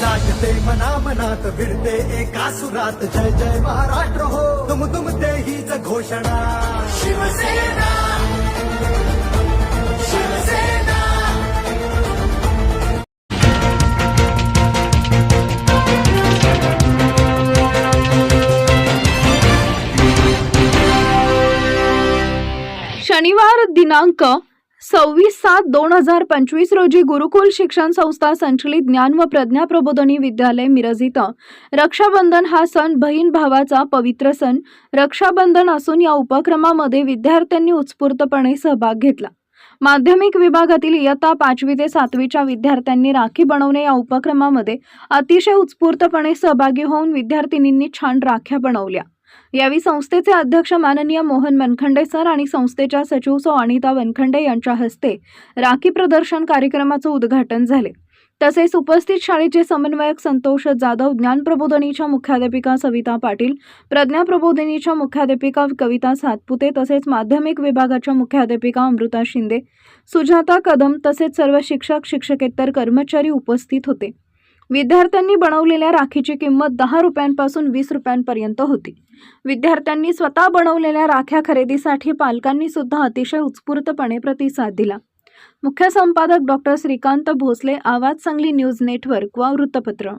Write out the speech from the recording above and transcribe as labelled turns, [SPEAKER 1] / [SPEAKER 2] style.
[SPEAKER 1] जागते मना मनात भिडते एका सुरात. जय जय महाराष्ट्र हो. तुम तुम ते हीच घोषणा. शिवसेना. शिवसेना.
[SPEAKER 2] शनिवार दिनांक सव्वीस सात दोन हजार पंचवीस रोजी गुरुकुल शिक्षण संस्था संचलित ज्ञान व प्रज्ञा प्रबोधनी विद्यालय मिरज इथं. रक्षाबंधन हा सण बहीण भावाचा पवित्र सण. रक्षाबंधन असून या उपक्रमामध्ये विद्यार्थ्यांनी उत्स्फूर्तपणे सहभाग घेतला. माध्यमिक विभागातील इयत्ता पाचवी ते सातवीच्या विद्यार्थ्यांनी राखी बनवणे या उपक्रमामध्ये अतिशय उत्स्फूर्तपणे सहभागी होऊन विद्यार्थिनींनी छान राख्या बनवल्या. यावेळी संस्थेचे अध्यक्ष माननीय मोहन मनखंडे सर आणि संस्थेच्या सचिव सौ अनिता वनखंडे यांच्या हस्ते राखी प्रदर्शन कार्यक्रमाचं उद्घाटन झाले. तसेच उपस्थित शाळेचे समन्वयक संतोष जाधव ज्ञान प्रबोधिनीच्या मुख्याध्यापिका सविता पाटील प्रज्ञा प्रबोधिनीच्या मुख्याध्यापिका कविता सातपुते तसेच माध्यमिक विभागाच्या मुख्याध्यापिका अमृता शिंदे सुजाता कदम तसेच सर्व शिक्षक शिक्षकेतर कर्मचारी उपस्थित होते. विद्यार्थ्यांनी बनवलेल्या राखीची किंमत दहा रुपयांपासून वीस रुपयांपर्यंत होती. विद्यार्थ्यांनी स्वतः बनवलेल्या राख्या खरेदीसाठी पालकांनी सुद्धा अतिशय उत्स्फूर्तपणे प्रतिसाद दिला. मुख्य संपादक डॉक्टर श्रीकांत भोसले आवाज सांगली न्यूज नेटवर्क व वृत्तपत्र.